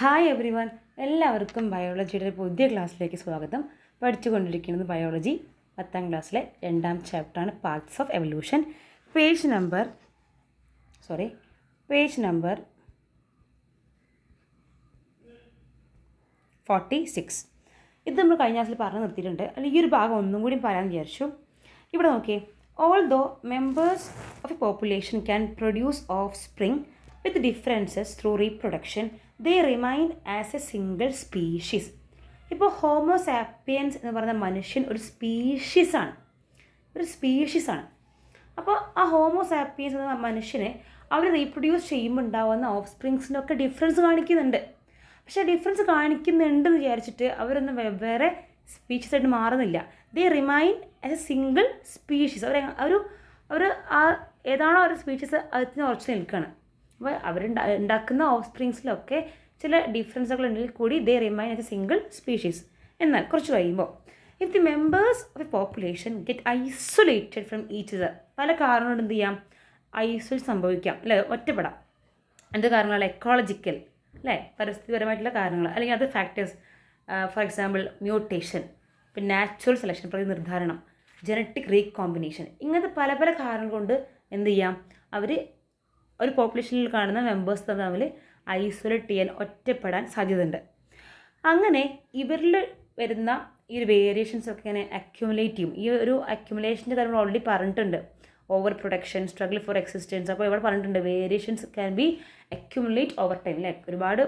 Hi every one എല്ലാവർക്കും ബയോളജിയുടെ പുതിയ ക്ലാസ്സിലേക്ക് സ്വാഗതം. പഠിച്ചുകൊണ്ടിരിക്കുന്നത് ബയോളജി പത്താം ക്ലാസ്സിലെ രണ്ടാം ചാപ്റ്ററാണ് parts of evolution page number sorry page number forty six ഇത് നമ്മൾ കഴിഞ്ഞ ക്ലാസ്സിൽ പറഞ്ഞു നിർത്തിയിട്ടുണ്ട്. അല്ലെങ്കിൽ ഈ ഒരു ഭാഗം ഒന്നും കൂടി പറയാൻ വിചാരിച്ചു. ഇവിടെ നോക്കിയേ. Although members of a population can produce offspring with differences through reproduction they remain as a single species ഇപ്പോൾ ഹോമോസാപ്പിയൻസ് എന്ന് പറയുന്ന മനുഷ്യൻ ഒരു സ്പീഷീസാണ് ഒരു സ്പീഷീസാണ് അപ്പോൾ ആ ഹോമോസാപ്പിയൻസ് എന്ന മനുഷ്യനെ അവർ റീപ്രൊഡ്യൂസ് ചെയ്യുമ്പോൾ ഉണ്ടാകുന്ന ഓഫ് സ്പ്രിങ്സിനൊക്കെ ഡിഫറൻസ് കാണിക്കുന്നുണ്ട്. പക്ഷേ ഡിഫറൻസ് കാണിക്കുന്നുണ്ടെന്ന് വിചാരിച്ചിട്ട് അവരൊന്നും വെവ്വേറെ സ്പീഷീസ് ആയിട്ട് മാറുന്നില്ല. They remain as a single species അവർ ഒരു അവർ ആ ഏതാണോ ഒരു സ്പീഷീസ് അതിന് ഉറച്ചു നിൽക്കുകയാണ് അപ്പോൾ അവർ ഉണ്ടാക്കുന്ന ഓഫ് സ്പ്രിങ്സിലൊക്കെ ചില ഡിഫറൻസുകൾ ഉണ്ടെങ്കിൽ കൂടി they remain as a single species എന്നാൽ കുറച്ച് കഴിയുമ്പോൾ if the members of a population get isolated from each other പല കാരണം കൊണ്ട് എന്ത് ചെയ്യാം? ഐസൊലേറ്റ് സംഭവിക്കാം അല്ലേ? ഒറ്റപ്പെടാം. എന്ത് കാരണങ്ങൾ എക്കോളജിക്കൽ അല്ലേ? പരിസ്ഥിതിപരമായിട്ടുള്ള കാരണങ്ങൾ അല്ലെങ്കിൽ അത് ഫാക്ടേഴ്സ് ഫോർ എക്സാമ്പിൾ മ്യൂട്ടേഷൻ പിന്നെ നാച്ചുറൽ സെലക്ഷൻ പ്രതി നിർദ്ധാരണം ജനറ്റിക് റീകോമ്പിനേഷൻ ഇങ്ങനത്തെ പല പല കാരണങ്ങൾ കൊണ്ട് എന്ത് ചെയ്യാം? അവർ ഒരു പോപ്പുലേഷനിൽ കാണുന്ന മെമ്പേഴ്സ് തമ്മിൽ ഐസൊലേറ്റ് ചെയ്യാൻ ഒറ്റപ്പെടാൻ സാധ്യതയുണ്ട്. അങ്ങനെ ഇവരിൽ വരുന്ന ഈ ഒരു വേരിയേഷൻസ് ഒക്കെ ഇങ്ങനെ അക്യുമുലേറ്റ് ചെയ്യും. ഈ ഒരു അക്യുമുലേഷന്റെ കാര്യം ഓൾറെഡി പറഞ്ഞിട്ടുണ്ട്. Over production struggle for existence അപ്പോൾ ഇവിടെ പറഞ്ഞിട്ടുണ്ട്. Variations can be accumulate over time അല്ലേ ഒരുപാട്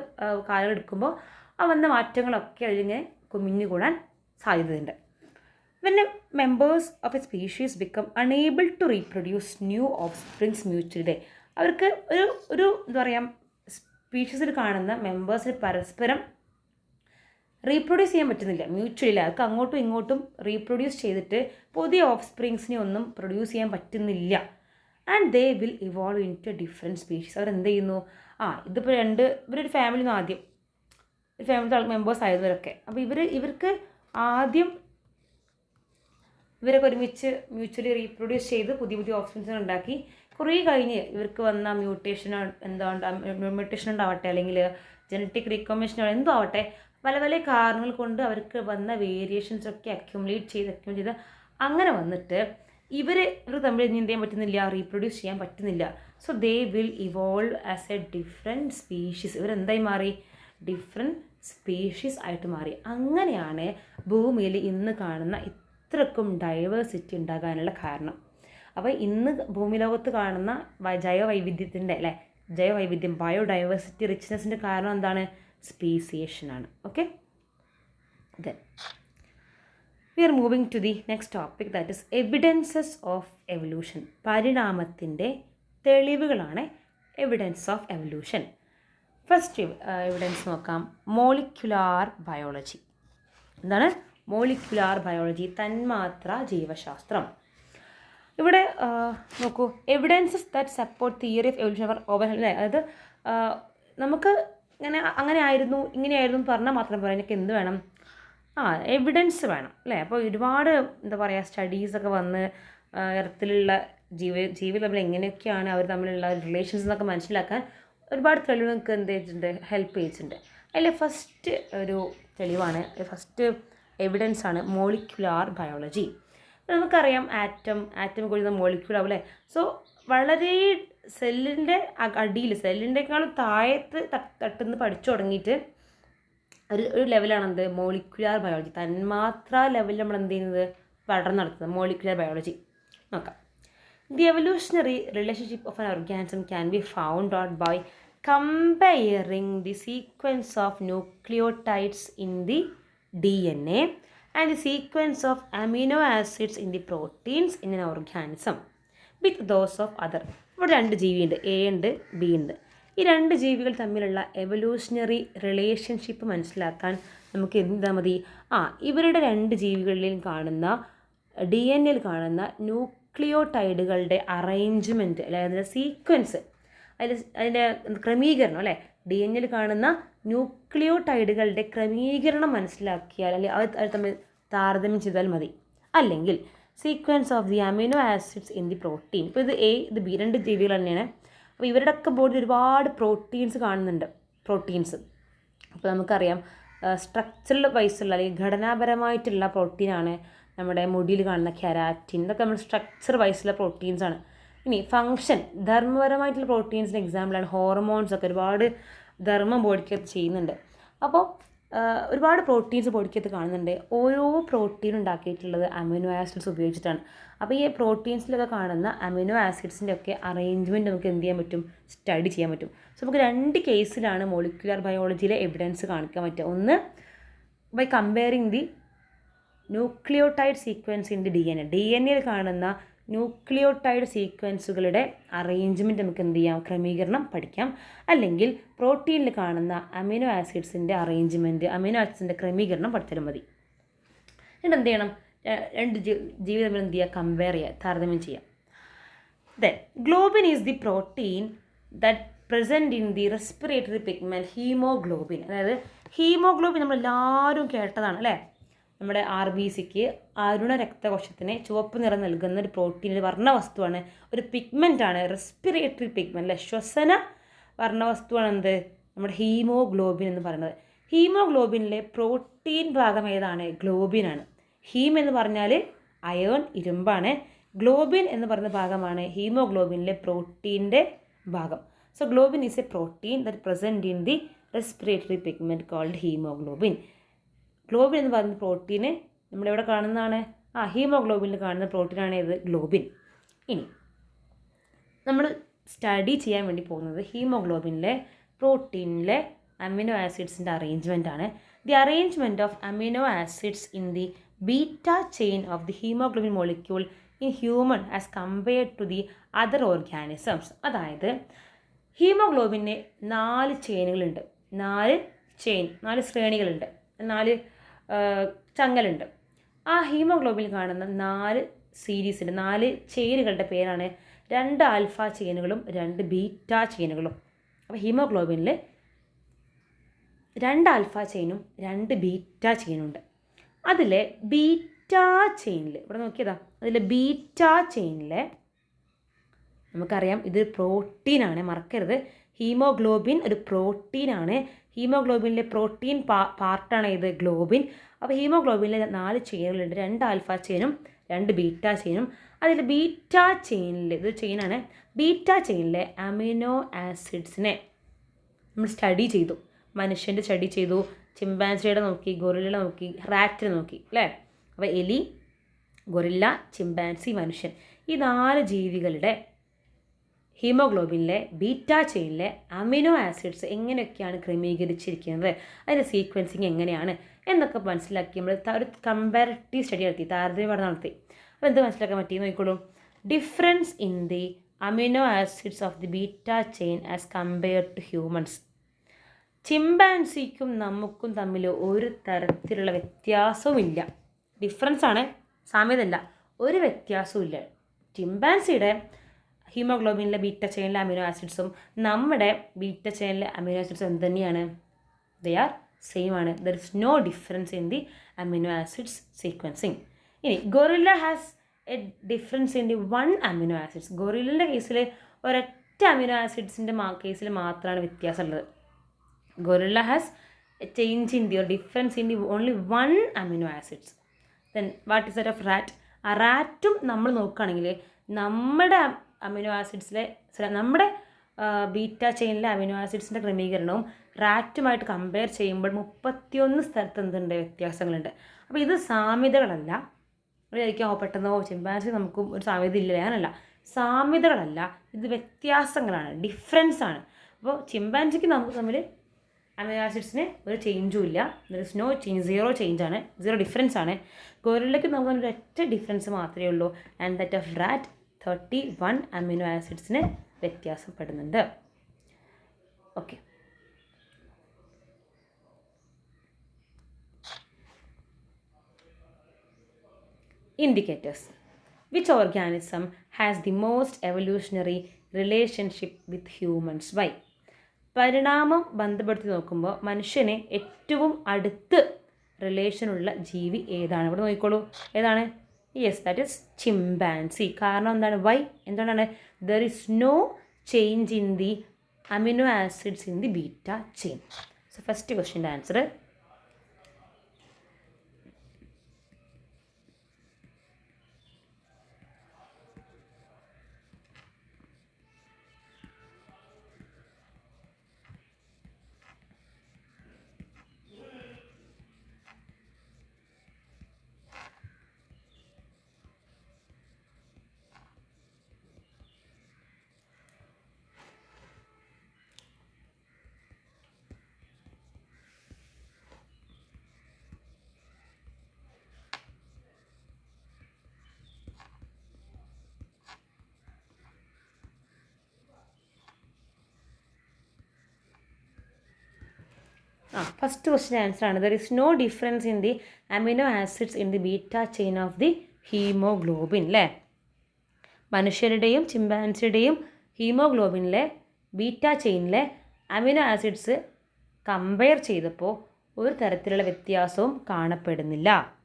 കാലം എടുക്കുമ്പോൾ ആ വന്ന മാറ്റങ്ങളൊക്കെ അതിലിങ്ങനെ കുമിഞ്ഞു കൂടാൻ സാധ്യതയുണ്ട്. പിന്നെ members of a species become unable to reproduce new offsprings mutually അവർക്ക് ഒരു ഒരു എന്താ പറയുക സ്പീഷീസിൽ കാണുന്ന മെമ്പേഴ്സിൽ പരസ്പരം റീപ്രൊഡ്യൂസ് ചെയ്യാൻ പറ്റുന്നില്ല. മ്യൂച്വലി അവർക്ക് അങ്ങോട്ടും ഇങ്ങോട്ടും റീപ്രൊഡ്യൂസ് ചെയ്തിട്ട് പുതിയ ഓഫ് സ്പ്രിങ്സിനെ ഒന്നും പ്രൊഡ്യൂസ് ചെയ്യാൻ പറ്റുന്നില്ല. And they will evolve into different species അവർ എന്ത് ചെയ്യുന്നു? ആ ഇതിപ്പോൾ രണ്ട് ഇവരൊരു ഫാമിലി നിന്ന് ആദ്യം. ഒരു ഫാമിലി മെമ്പേഴ്സ് ആയവരൊക്കെ. അപ്പോൾ ഇവർ ഇവർക്ക് ആദ്യം ഇവരൊക്കെ ഒരുമിച്ച് മ്യൂച്വലി റീപ്രൊഡ്യൂസ് ചെയ്ത് പുതിയ പുതിയ ഓപ്ഷൻസ് ഉണ്ടാക്കി കുറേ കഴിഞ്ഞ് ഇവർക്ക് വന്ന മ്യൂട്ടേഷൻ എന്താ മ്യൂട്ടേഷൻ ഉണ്ടാവട്ടെ അല്ലെങ്കിൽ ജനറ്റിക് റീകോമിനേഷൻ എന്തോ ആവട്ടെ പല പല കാരണങ്ങൾ കൊണ്ട് അവർക്ക് വന്ന വേരിയേഷൻസ് ഒക്കെ അക്യുമുലേറ്റ് ചെയ്ത് അക്യുമുലേറ്റ് ചെയ്ത് അങ്ങനെ വന്നിട്ട് ഇവർ ഇവർ തമ്മിൽ ഇനി എന്ത് ചെയ്യാൻ പറ്റുന്നില്ല റീപ്രൊഡ്യൂസ് ചെയ്യാൻ പറ്റുന്നില്ല. So they will evolve as a different species ഇവരെന്തായി മാറി? ഡിഫറെന്റ് സ്പീഷീസ് ആയിട്ട് മാറി. അങ്ങനെയാണ് ഭൂമിയിൽ ഇന്ന് കാണുന്ന ഇത്രക്കും ഡൈവേഴ്സിറ്റി ഉണ്ടാകാനുള്ള കാരണം. അപ്പോൾ ഇന്ന് ഭൂമി ലോകത്ത് കാണുന്ന ജൈവവൈവിധ്യത്തിന്റെ അല്ലേ? ജൈവവൈവിധ്യം ബയോഡൈവേഴ്സിറ്റി റിച്ച്നെസ്സിന്റെ കാരണം എന്താണ്? സ്പീസിയേഷനാണ് okay then we are moving to the next topic that is evidences of evolution പരിണാമത്തിന്റെ തെളിവുകളാണ് evidence of evolution first evidence നോക്കാം. മോളിക്കുലാർ ബയോളജി എന്താണ്? മോളിക്കുലാർ ബയോളജി തന്മാത്ര ജീവശാസ്ത്രം. ഇവിടെ നോക്കൂ. Evidences that support theory of evolution our overall അതായത് നമുക്ക് ഇങ്ങനെ അങ്ങനെ ആയിരുന്നു ഇങ്ങനെയായിരുന്നു പറഞ്ഞാൽ മാത്രം പോരാ. എനിക്ക് എന്ത് വേണം? ആ എവിഡൻസ് വേണം അല്ലേ? അപ്പോൾ ഒരുപാട് എന്താ പറയുക സ്റ്റഡീസൊക്കെ വന്ന് ഇറത്തിലുള്ള ജീവ ജീവി തമ്മിൽ എങ്ങനെയൊക്കെയാണ് അവർ തമ്മിലുള്ള റിലേഷൻസ് എന്നൊക്കെ മനസ്സിലാക്കാൻ ഒരുപാട് തെളിവ് നിങ്ങൾക്ക് എന്ത് ചെയ്തിട്ടുണ്ട്? ഹെൽപ്പ് ചെയ്തിട്ടുണ്ട്. അതിൽ ഫസ്റ്റ് ഒരു തെളിവാണ്. ഫസ്റ്റ് എവിഡൻസ് ആണ് മോളിക്കുലാർ ബയോളജി നമുക്കറിയാം ആറ്റം ആറ്റം കൊഴുന്ന മോളിക്യൂൾ അല്ലേ? സോ വളരെ സെല്ലിന്റെ അടിയിൽ സെല്ലിന്റെക്കാളും താഴത്ത് തട്ടുന്ന് പഠിച്ചു തുടങ്ങിയിട്ട് ഒരു ഒരു ലെവലാണ് എന്ത്? മോളിക്കുലാർ ബയോളജി തന്മാത്ര ലെവലിൽ നമ്മൾ എന്ത് ചെയ്യുന്നത്? പഠനം നടത്തുന്നത്. മോളിക്കുലാർ ബയോളജി നോക്കാം. The evolutionary relationship of an organism can be found out by comparing the sequence of nucleotides in the D N A and sequence of amino acids in the proteins in an organism with those of other ഇവിടെ രണ്ട് ജീവിയുണ്ട് A ഉണ്ട് B ഉണ്ട്. ഈ രണ്ട് ജീവികൾ തമ്മിലുള്ള evolutionary relationship മനസ്സിലാക്കാൻ നമുക്ക് എന്താ മതി? ആ ഇവരുടെ രണ്ട് ജീവികളിലും കാണുന്ന ഡി എൻ എയിൽ കാണുന്ന ന്യൂക്ലിയോടൈഡുകളുടെ അറേഞ്ച്മെന്റ് അല്ലെ? അതിന്റെ സീക്വൻസ് അതിൽ അതിന്റെ ക്രമീകരണം അല്ലേ? ഡി എൻ എയിൽ കാണുന്ന ന്യൂക്ലിയോടൈഡുകളുടെ ക്രമീകരണം മനസ്സിലാക്കിയാൽ അല്ലെങ്കിൽ അത് തമ്മിൽ താരതമ്യം ചെയ്താൽ മതി. അല്ലെങ്കിൽ sequence of the amino acids in the protein ഇപ്പോൾ ഇത് എ ഇത് ബി രണ്ട് ജീവികൾ തന്നെയാണ്. അപ്പോൾ ഇവരുടെയൊക്കെ ബോഡിയിൽ ഒരുപാട് പ്രോട്ടീൻസ് കാണുന്നുണ്ട്. പ്രോട്ടീൻസ് അപ്പോൾ നമുക്കറിയാം സ്ട്രക്ചറൽ വൈസുള്ള അല്ലെങ്കിൽ ഘടനാപരമായിട്ടുള്ള പ്രോട്ടീനാണ് നമ്മുടെ മുടിയിൽ കാണുന്ന കെരാറ്റിൻ ഇതൊക്കെ നമ്മൾ സ്ട്രക്ചർ വൈസുള്ള പ്രോട്ടീൻസ് ആണ്. ഇനി ഫങ്ഷൻ ധർമ്മപരമായിട്ടുള്ള പ്രോട്ടീൻസിന്റെ എക്സാമ്പിളാണ് ഹോർമോൺസ് ഒക്കെ ഒരുപാട് ധർമ്മം ബോഡിക്കകത്ത് ചെയ്യുന്നുണ്ട്. അപ്പോൾ ഒരുപാട് പ്രോട്ടീൻസ് ബോഡിക്കകത്ത് കാണുന്നുണ്ട്. ഓരോ പ്രോട്ടീൻ ഉണ്ടാക്കിയിട്ടുള്ളത് അമിനോ ആസിഡ്സ് ഉപയോഗിച്ചിട്ടാണ്. അപ്പോൾ ഈ പ്രോട്ടീൻസിലൊക്കെ കാണുന്ന അമിനോ ആസിഡ്സിന്റെ ഒക്കെ അറേഞ്ച്മെന്റ് നമുക്ക് എന്ത് ചെയ്യാൻ പറ്റും? സ്റ്റഡി ചെയ്യാൻ പറ്റും. സോ നമുക്ക് രണ്ട് കേസിലാണ് മോളിക്കുലർ ബയോളജിയിലെ എവിഡൻസ് കാണിക്കാൻ പറ്റുക. ഒന്ന് by comparing the nucleotide sequence in the D N A D N എയിൽ കാണുന്ന ന്യൂക്ലിയോടൈഡ് സീക്വൻസുകളുടെ അറേഞ്ച്മെന്റ് നമുക്ക് എന്ത് ചെയ്യാം? ക്രമീകരണം പഠിക്കാം. അല്ലെങ്കിൽ പ്രോട്ടീനിൽ കാണുന്ന അമിനോ ആസിഡ്സിന്റെ അറേഞ്ച്മെന്റ് അമിനോ ആസിഡ്സിന്റെ ക്രമീകരണം പഠിച്ചാലും മതി. എന്നിട്ട് എന്ത് ചെയ്യണം? രണ്ട് ജീ- ജീവി തമ്മിൽ എന്ത് ചെയ്യുക കമ്പയർ ചെയ്യുക താരതമ്യം ചെയ്യാം. Then globin is the protein that present in the respiratory pigment haemoglobin അതായത് ഹീമോഗ്ലോബിൻ നമ്മളെല്ലാവരും കേട്ടതാണ് അല്ലേ? നമ്മുടെ ആർ ബി സിക്ക് അരുണ രക്തകോശത്തിന് ചുവപ്പ് നിറം നൽകുന്ന ഒരു പ്രോട്ടീൻ ഒരു വർണവസ്തുവാണ്. ഒരു പിഗ്മെന്റ് ആണ് റെസ്പിറേറ്ററി പിഗ്മെന്റ് അല്ലെ ശ്വസന വർണവസ്തുവാണ് എന്ത് നമ്മുടെ ഹീമോഗ്ലോബിൻ എന്ന് പറയുന്നത്. ഹീമോഗ്ലോബിനിലെ പ്രോട്ടീൻ ഭാഗം ഏതാണ്? ഗ്ലോബിനാണ് ഹീം എന്ന് പറഞ്ഞാൽ അയോൺ ഇരുമ്പാണ്. ഗ്ലോബിൻ എന്ന് പറയുന്ന ഭാഗമാണ് ഹീമോഗ്ലോബിനിലെ പ്രോട്ടീന്റെ ഭാഗം. So globin is a protein that present in the respiratory pigment called haemoglobin. Globin എന്ന് പറയുന്ന പ്രോട്ടീന് നമ്മളിവിടെ കാണുന്നതാണ്. ആ ഹീമോഗ്ലോബിനിൽ കാണുന്ന പ്രോട്ടീനാണ് ഇത് ഗ്ലോബിൻ ഇനി നമ്മൾ സ്റ്റഡി ചെയ്യാൻ വേണ്ടി പോകുന്നത് ഹീമോഗ്ലോബിനിലെ പ്രോട്ടീനിലെ അമിനോ ആസിഡ്സിന്റെ അറേഞ്ച്മെന്റ് ആണ്. The arrangement of amino acids in the beta chain of the haemoglobin molecule in human as compared to the other organisms അതായത് ഹീമോഗ്ലോബിന് നാല് ചെയിനുകളുണ്ട് നാല് ചെയിൻ നാല് ശ്രേണികളുണ്ട്. നാല് ചങ്ങലുണ്ട്. ആ ഹീമോഗ്ലോബിൻ കാണുന്ന നാല് സീരീസിന്റെ നാല് ചെയിനുകളുടെ പേരാണ്. രണ്ട് ആൽഫ ചെയിനുകളും രണ്ട് ബീറ്റ ചെയിനുകളും അപ്പോൾ ഹീമോഗ്ലോബിനിൽ രണ്ട് ആൽഫ ചെയിനും രണ്ട് ബീറ്റ ചെയിനുണ്ട് അതിലെ ബീറ്റ ചെയിനിൽ ഇവിടെ നോക്കിയതാ. അതിലെ ബീറ്റ ചെയിനിലെ നമുക്കറിയാം ഇത് പ്രോട്ടീനാണ് മറക്കരുത്. ഹീമോഗ്ലോബിൻ ഒരു പ്രോട്ടീനാണ് ഹീമോഗ്ലോബിനിലെ പ്രോട്ടീൻ പാ പാർട്ടാണ് ഇത് ഗ്ലോബിൻ. അപ്പോൾ ഹീമോഗ്ലോബിനിലെ നാല് ചെയിനുകളുണ്ട്. രണ്ട് ആൽഫ ചെയിനും രണ്ട് ബീറ്റ ചെയിനും. അതിൽ ബീറ്റ ചെയിനിൽ ഇത് ചെയിനാണ്. ബീറ്റ ചെയിനിലെ അമിനോ ആസിഡ്സിനെ നമ്മൾ സ്റ്റഡി ചെയ്തു. മനുഷ്യന്റെ സ്റ്റഡി ചെയ്തു. ചിമ്പാൻസിയുടെ നോക്കി ഗൊറില്ലയുടെ നോക്കി റാറ്റിനെ നോക്കി അല്ലേ? അപ്പോൾ എലി ഗൊറില്ല ചിമ്പാൻസി മനുഷ്യൻ. ഈ നാല് ജീവികളുടെ ഹീമോഗ്ലോബിനിലെ ബീറ്റ ചെയിനിലെ അമിനോ ആസിഡ്സ് എങ്ങനെയൊക്കെയാണ് ക്രമീകരിച്ചിരിക്കുന്നത്? അതിന്റെ സീക്വൻസിങ് എങ്ങനെയാണ്? എന്നൊക്കെ മനസ്സിലാക്കി നമ്മൾ ഒരു കമ്പാരിറ്റീവ് സ്റ്റഡി നടത്തി താരതമ്യ പഠനം നടത്തി. അപ്പോൾ എന്ത് മനസ്സിലാക്കാൻ പറ്റി നോക്കിക്കോളൂ. Difference in the amino acids of the beta chain as compared to humans ചിമ്പാൻസിക്കും നമുക്കും തമ്മിൽ ഒരു തരത്തിലുള്ള വ്യത്യാസവുമില്ല. ഡിഫറൻസ് ആണ്. സാമ്യതല്ല ഒരു വ്യത്യാസവും ഇല്ല ചിമ്പാൻസിയുടെ ഹീമോഗ്ലോബിനിലെ ബീറ്റ ചെയിനിലെ അമിനോ ആസിഡ്സും നമ്മുടെ ബീറ്റ ചെയിനിലെ അമിനോ ആസിഡ്സും എന്ത് തന്നെയാണ്? ദേ ആർ സെയിം ആണ്. There is no difference in the amino acids sequencing ഇനി gorilla has a difference in the one amino acids ഗൊറില്ലന്റെ കേസിൽ ഒരൊറ്റ അമിനോ ആസിഡ്സിന്റെ കേസിൽ മാത്രമാണ് വ്യത്യാസമുള്ളത്. Gorilla has a change in the ഒരു difference in the only one amino acids then what is that of rat ആ റാറ്റും നമ്മൾ നോക്കുകയാണെങ്കിൽ നമ്മുടെ അമിനോ ആസിഡ്സിലെ നമ്മുടെ ബീറ്റ ചെയിനിലെ അമിനോ ആസിഡ്സിന്റെ ക്രമീകരണവും റാറ്റുമായിട്ട് കമ്പയർ ചെയ്യുമ്പോൾ മുപ്പത്തിയൊന്ന് സ്ഥലത്ത് എന്തുണ്ട്? വ്യത്യാസങ്ങളുണ്ട്. അപ്പോൾ ഇത് സാമ്യതകളല്ല. വിചാരിക്കാം ഓ പെട്ടെന്നോ ചിമ്പാൻസി നമുക്കും ഒരു സാമ്യത ഇല്ല ഞാനല്ല സാമ്യതകളല്ല ഇത് വ്യത്യാസങ്ങളാണ് ഡിഫറൻസ് ആണ്. അപ്പോൾ ചിമ്പാൻസിക്ക് നമുക്ക് തമ്മിൽ അമിനോ ആസിഡ്സിന് ഒരു ചേഞ്ചും ഇല്ല. There is no change zero change ആണ് സീറോ ഡിഫറൻസ് ആണ്. ഗോറില്ലയ്ക്ക് നമുക്ക് ഒറ്റ ഡിഫറൻസ് മാത്രമേ ഉള്ളൂ and that of rat thirty one amino ആസിഡ്സിന് വ്യത്യാസപ്പെടുന്നുണ്ട്. Okay indicators which organism has the most evolutionary relationship with humans why പരിണാമം ബന്ധപ്പെടുത്തി നോക്കുമ്പോൾ മനുഷ്യനെ ഏറ്റവും അടുത്ത് റിലേഷനുള്ള ജീവി ഏതാണ്? ഇവിടെ നോക്കിക്കോളൂ. ഏതാണ്? യെസ് ദാറ്റ് ഇസ് ചിമ്പാൻസി കാരണം എന്താണ്? വൈ എന്തുകൊണ്ടാണ്? There is no change in the amino acids in the beta chain so first ക്വസ്റ്റ്യന്റെ answer ആ ഫസ്റ്റ് ക്വസ്റ്റ്യൻ ആൻസർ ആണ്. There is no difference in the amino acids in the beta chain of the haemoglobin അല്ലേ മനുഷ്യരുടെയും ചിമ്പാൻസിയുടെയും ഹീമോഗ്ലോബിനിലെ beta ചെയിനിലെ amino acids compare ചെയ്തപ്പോൾ ഒരു തരത്തിലുള്ള വ്യത്യാസവും കാണപ്പെടുന്നില്ല.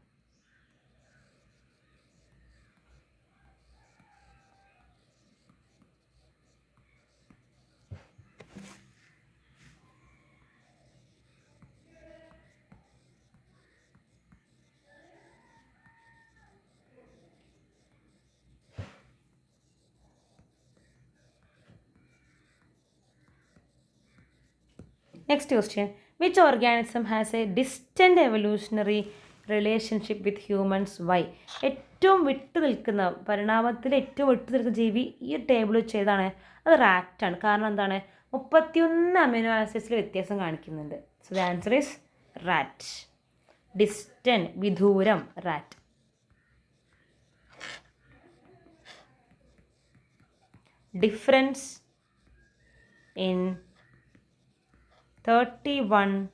Next question which organism has a distant evolutionary relationship with humans why ഏറ്റവും വിട്ടു നിൽക്കുന്ന പരിണാമത്തിൽ ഏറ്റവും വിട്ടു നിൽക്കുന്ന ജീവി ഈ ടേബിൾ വെച്ച് ഏതാണ്? അത് റാറ്റാണ് കാരണം എന്താണ്? മുപ്പത്തിയൊന്ന് അമിനോ ആസിഡ്സിൽ വ്യത്യാസം കാണിക്കുന്നുണ്ട്. So the answer is rat distant Vidooram rat difference in thirty one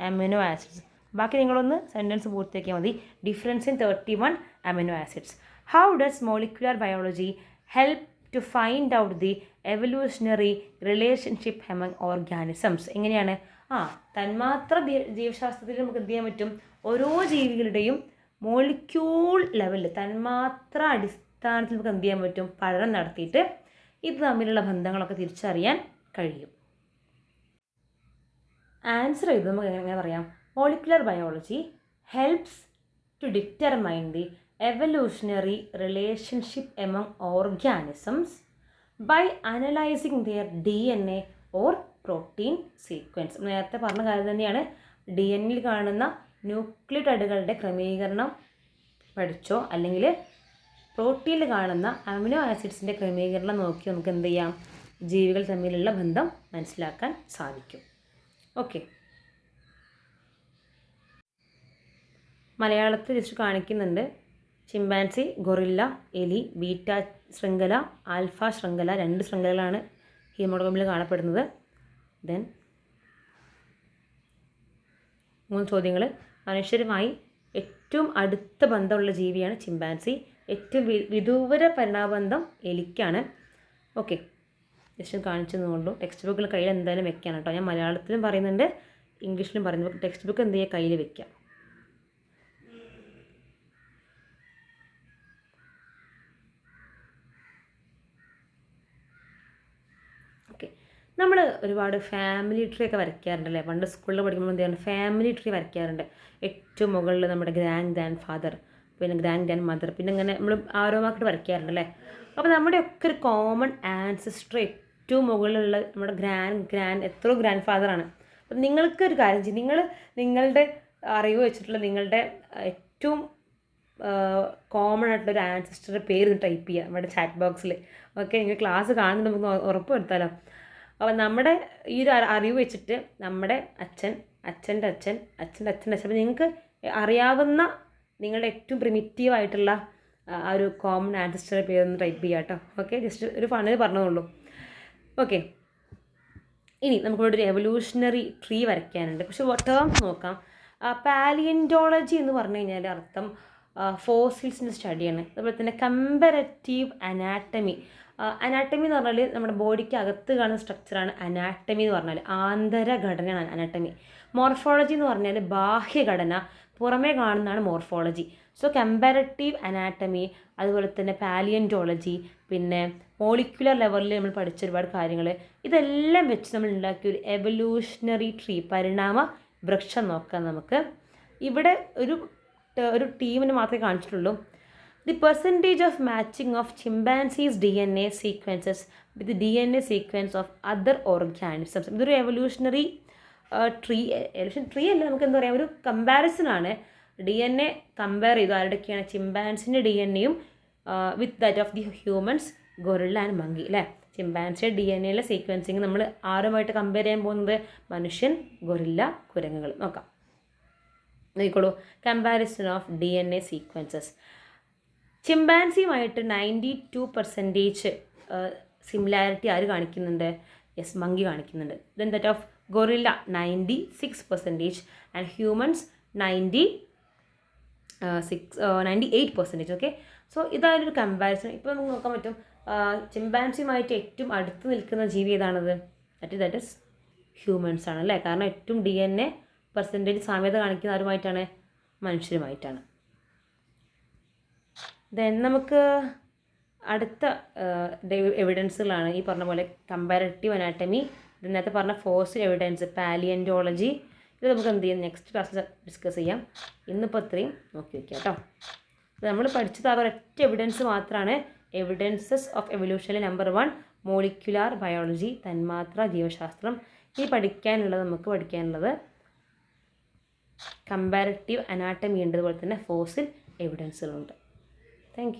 amino acids. ബാക്കി നിങ്ങളൊന്ന് സെന്റൻസ് പൂർത്തിയാക്കിയാൽ മതി. Difference in thirty one amino acids how does molecular biology help to find out the evolutionary relationship among organisms എങ്ങനെയാണ്? ആ തന്മാത്ര ജീവശാസ്ത്രത്തിൽ നമുക്ക് എന്ത് ചെയ്യാൻ പറ്റും? ഓരോ ജീവികളുടെയും മോളിക്യൂൾ ലെവലിൽ തന്മാത്ര അടിസ്ഥാനത്തിൽ നമുക്ക് എന്ത് ചെയ്യാൻ പറ്റും? പഠനം നടത്തിയിട്ട് ഇത് തമ്മിലുള്ള ബന്ധങ്ങളൊക്കെ തിരിച്ചറിയാൻ കഴിയും. ആൻസർ ചെയ്ത് നമുക്ക് എങ്ങനെ പറയാം? Molecular biology helps to determine the evolutionary relationship among organisms by analysing their D N A or protein sequence നേരത്തെ പറഞ്ഞ കാര്യം തന്നെയാണ്. ഡി എൻ എയിൽ കാണുന്ന ന്യൂക്ലിയോടൈഡുകളുടെ ക്രമീകരണം പഠിച്ചോ? അല്ലെങ്കിൽ പ്രോട്ടീനിൽ കാണുന്ന അമിനോ ആസിഡ്സിന്റെ ക്രമീകരണം നോക്കി നമുക്ക് എന്ത് ചെയ്യാം? ജീവികൾ തമ്മിലുള്ള ബന്ധം മനസ്സിലാക്കാൻ സാധിക്കും. ഓക്കെ. മലയാളത്തിൽ ജസ്റ്റ് കാണിക്കുന്നുണ്ട്. ചിമ്പാൻസി ഗൊറില്ല എലി ബീറ്റ ശൃംഖല ആൽഫ ശൃംഖല രണ്ട് ശൃംഖലകളാണ് ഹീമോഗ്ലോബിനിൽ കാണപ്പെടുന്നത്. ദെൻ മൂന്ന് ചോദ്യങ്ങൾ മനുഷ്യരുമായി ഏറ്റവും അടുത്ത ബന്ധമുള്ള ജീവിയാണ് ചിമ്പാൻസി. ഏറ്റവും വിദൂര പരിണാമബന്ധം എലിക്കാണ്. ഓക്കെ ജസ്റ്റ് കാണിച്ചു തന്നുള്ളൂ ടെക്സ്റ്റ് ബുക്കിൽ കയ്യിൽ എന്തായാലും വെക്കാൻ കേട്ടോ. ഞാൻ മലയാളത്തിലും പറയുന്നുണ്ട് ഇംഗ്ലീഷിലും പറയുന്നു ടെക്സ്റ്റ് ബുക്ക് എന്ത് ചെയ്യുക കയ്യിൽ വെക്കാം. നമ്മൾ ഒരുപാട് ഫാമിലി ട്രീ ഒക്കെ വരയ്ക്കാറുണ്ടല്ലേ? പണ്ട് സ്കൂളിൽ പഠിക്കുമ്പോൾ എന്താണ് ഫാമിലി ട്രീ വരയ്ക്കാറുണ്ട്. ഏറ്റവും മുകളിൽ നമ്മുടെ ഗ്രാൻഡ് ഗ്രാൻഡ് ഫാദർ പിന്നെ ഗ്രാൻഡ് ഗ്രാൻഡ് മദർ പിന്നെ ഇങ്ങനെ നമ്മൾ ആരോമാക്കിട്ട് വരയ്ക്കാറുണ്ടല്ലേ? അപ്പോൾ നമ്മുടെ ഒക്കെ ഒരു കോമൺ ആൻസിസ്റ്റർ ഏറ്റവും മുകളിലുള്ള നമ്മുടെ ഗ്രാൻഡ് ഗ്രാൻഡ് എത്രയോ ഗ്രാൻഡ് ഫാദറാണ് അപ്പം നിങ്ങൾക്ക് ഒരു കാര്യം ചെയ്യും. നിങ്ങൾ നിങ്ങളുടെ അറിവ് വെച്ചിട്ടുള്ള നിങ്ങളുടെ ഏറ്റവും കോമൺ ആയിട്ടുള്ള ഒരു ആൻസിസ്റ്ററുടെ പേര് ടൈപ്പ് ചെയ്യുക നമ്മുടെ ചാറ്റ് ബോക്സിൽ ഓക്കെ നിങ്ങൾ ക്ലാസ് കാണുന്നുണ്ട് നമുക്ക് ഉറപ്പ് വരുത്താലോ? അപ്പോൾ നമ്മുടെ ഈ ഒരു അറിവ് വെച്ചിട്ട് നമ്മുടെ അച്ഛൻ അച്ഛന്റെ അച്ഛൻ അച്ഛന്റെ അച്ഛന്റെ അച്ഛൻ. അപ്പോൾ നിങ്ങൾക്ക് അറിയാവുന്ന നിങ്ങളുടെ ഏറ്റവും പ്രിമിറ്റീവ് ആയിട്ടുള്ള ആ ഒരു കോമൺ ആൻസിസ്റ്ററുടെ പേരൊന്ന് ടൈപ്പ് ചെയ്യാം കേട്ടോ. ഓക്കെ ജസ്റ്റ് ഒരു ഫണിൽ പറഞ്ഞതുള്ളൂ ഓക്കെ ഇനി നമുക്കിവിടെ ഒരു എവല്യൂഷണറി ട്രീ വരയ്ക്കാനുണ്ട്. പക്ഷെ ടേംസ് നോക്കാം? പാലിയന്റോളജി എന്ന് പറഞ്ഞു കഴിഞ്ഞാൽ അർത്ഥം ഫോസിൽസിന്റെ സ്റ്റഡിയാണ് അതുപോലെ തന്നെ കമ്പരറ്റീവ് അനാട്ടമി അനാട്ടമി എന്ന് പറഞ്ഞാൽ നമ്മുടെ ബോഡിക്ക് അകത്ത് കാണുന്ന സ്ട്രക്ചറാണ് അനാട്ടമി എന്ന് പറഞ്ഞാൽ ആന്തരഘടനയാണ് അനാട്ടമി മോർഫോളജി എന്ന് പറഞ്ഞാൽ ബാഹ്യഘടന പുറമേ കാണുന്നതാണ് മോർഫോളജി സോ കമ്പാരറ്റീവ് അനാട്ടമി അതുപോലെ തന്നെ പാലിയന്റോളജി പിന്നെ മോളിക്കുലർ ലെവലിൽ നമ്മൾ പഠിച്ച ഒരുപാട് കാര്യങ്ങൾ ഇതെല്ലാം വെച്ച് നമ്മൾ ഉണ്ടാക്കിയ ഒരു എവല്യൂഷണറി ട്രീ പരിണാമ വൃക്ഷം നോക്കാം നമുക്ക്. ഇവിടെ ഒരു ഒരു ടീമിന് മാത്രമേ കാണിച്ചിട്ടുള്ളൂ. The percentage of matching of chimpanzees D N A sequences with D N A sequence of other organisms ഇതൊരു എവല്യൂഷണറി ട്രീ എവല്യൂഷൻ ട്രീ അല്ല നമുക്ക് എന്താ പറയുക ഒരു കമ്പാരിസൺ ആണ്. ഡി എൻ എ കമ്പയർ ചെയ്തു ആരുടെയൊക്കെയാണ്? ചിമ്പാൻസിന്റെ ഡി എൻ എയും with that of the humans gorilla and monkey അല്ലേ ചിമ്പാൻസിയുടെ ഡി എൻ എയിലെ സീക്വൻസിങ് നമ്മൾ ആരുമായിട്ട് കമ്പയർ ചെയ്യാൻ പോകുന്നത്? മനുഷ്യൻ ഗൊറില്ല കുരങ്ങുകൾ. നോക്കാം. നോക്കിക്കോളൂ. Comparison of D N A sequences ചിമ്പാൻസിയുമായിട്ട് ninety two percentage similarity ആര് കാണിക്കുന്നുണ്ട്? യെസ് മങ്കി കാണിക്കുന്നുണ്ട്. Then that of gorilla ninety six percentage and humans ninety six ninety eight percentage okay so ഇതായൊരു comparison ഇപ്പോൾ നമുക്ക് നോക്കാൻ പറ്റും. ചിമ്പാൻസിയുമായിട്ട് ഏറ്റവും അടുത്ത് നിൽക്കുന്ന ജീവി ഏതാണത്? ദറ്റ് ദാറ്റ് ഇസ് ഹ്യൂമൻസ് ആണ് അല്ലേ? കാരണം ഏറ്റവും ഡി എൻ എ പെർസെന്റേജ് സാമ്യത കാണിക്കുന്ന ആരുമായിട്ടാണ്? മനുഷ്യരുമായിട്ടാണ്. ദെൻ നമുക്ക് അടുത്ത എവിഡൻസുകളാണ് ഈ പറഞ്ഞ പോലെ കമ്പാരറ്റീവ് അനാറ്റമി ഇതിനകത്ത് പറഞ്ഞ ഫോസിൽ എവിഡൻസ് പാലിയന്റോളജി ഇത് നമുക്ക് എന്ത് ചെയ്യാം? നെക്സ്റ്റ് ക്ലാസ്സിൽ ഡിസ്കസ് ചെയ്യാം. ഇന്നിപ്പോൾ ഇത്രയും. നോക്കി വയ്ക്കാം കേട്ടോ. നമ്മൾ പഠിച്ചത് ആ ഒരൊറ്റ എവിഡൻസ് മാത്രമാണ് എവിഡൻസസ് ഓഫ് എവല്യൂഷനിലെ നമ്പർ വൺ മോളിക്യുലാർ ബയോളജി തന്മാത്ര ജീവശാസ്ത്രം. ഈ പഠിക്കാനുള്ളത് നമുക്ക് പഠിക്കാനുള്ളത് കമ്പാരറ്റീവ് അനാട്ടമി ഉണ്ട് അതുപോലെ തന്നെ ഫോസിൽ എവിഡൻസുകളുണ്ട് താങ്ക്